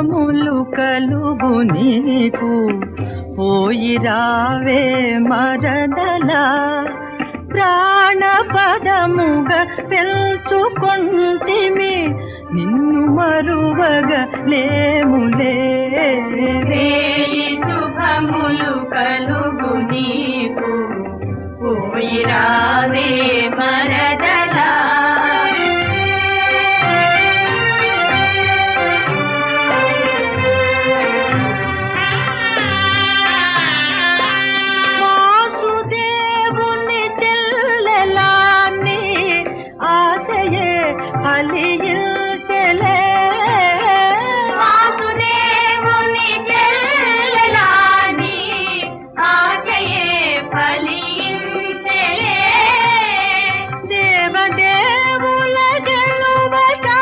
సుఖములు కలుగు నీకు. పోయి రావే మరదలా ప్రాణపదముగా పెంచుకుంటే నిన్ను మరువగ లేములే. శుభములు కలుగు నీకు. పోయి రావే அலியில்